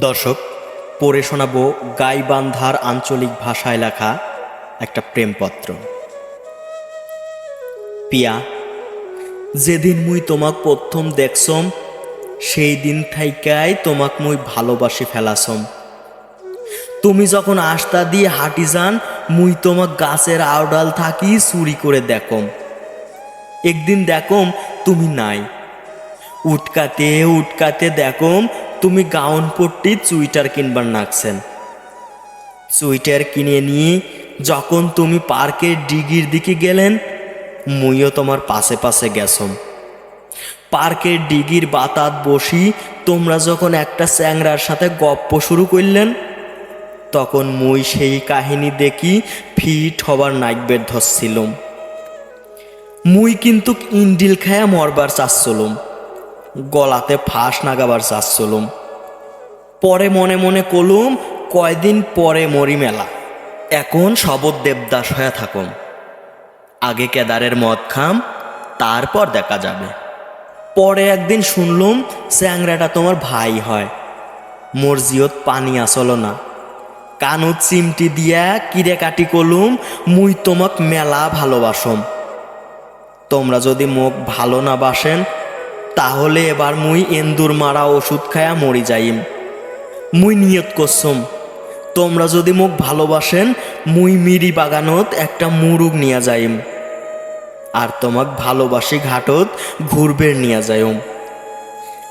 দর্শক, পড়ে শোনাবো গাইবান্ধার আঞ্চলিক ভাষায় লেখা একটা প্রেমপত্র। পিয়া, যেদিন মুই তোমাক প্রথম দেখছম সেই দিন থাইকাই তোমাক মুই ভালোবাসি ফেলাসম। তুমি যখন আস্তা দিয়ে হাঁটি যান, মুই তোমাক গাছের আওডাল থাকি চুরি করে দেখম। একদিন দেখম তুমি নাই। উটকাতে উটকাতে দেখম তুমি গাউন পট্টি চুইটার কিনবার নাকছেন। চুইটার কিনে নিয়ে যখন তুমি পার্কের ডিগির দিকে গেলেন, মুইও তোমার পাশে পাশে গেছম। পার্কের ডিগির বাতাত বসি তোমরা যখন একটা চ্যাংরার সাথে গপ্প শুরু করলেন, তখন মুই সেই কাহিনী দেখি ফিট হবার নাইকবের ধরছিলাম। মুই কিন্তু ইন্ডিল খায়া মরবার চাচ্ছলুম। গলাতে ফাঁস নাগাবার চাচ্ছলুম পরে মনে মনে কলুম, কয়দিন পরে মরি মেলা। এখন শবৎ দেবদাস হয়ে থাকুম। আগে কেদারের মদ খাম, তারপর দেখা যাবে। পরে একদিন শুনলুম স্যাংরাটা তোমার ভাই হয়। মর্জিয়ত পানি আসলো না। কানুত চিমটি দিয়া কিরে কাটি কলুম, মুই তোমাক মেলা ভালোবাসম। তোমরা যদি মুখ ভালো না বাসেন তাহলে এবার মুই এন্দুর মারা ওষুধ খায়া মরি যাইম। মুই নিয়ত করছম, তোমরা যদি মোক ভালোবাসেন, মুই মিরি বাগানত একটা মুরুগ নিয়া যাইম, আর তোমাক ভালোবাসি ঘাটত ঘুরবের নিয়া যাইম।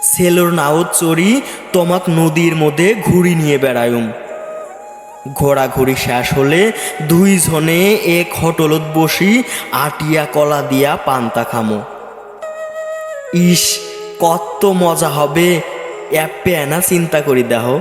সেলোর নাওত চড়ি তোমাক নদীর মধ্যে ঘুরি নিয়ে বেড়ায়ুম ঘোরাঘুরি শেষ হলে দুইজনে এক হোটলত বসি আটিয়া কলা দিয়া পান্তা খামো। ইস কত মজা হবে। অ্যাপে না চিন্তা করি দেহ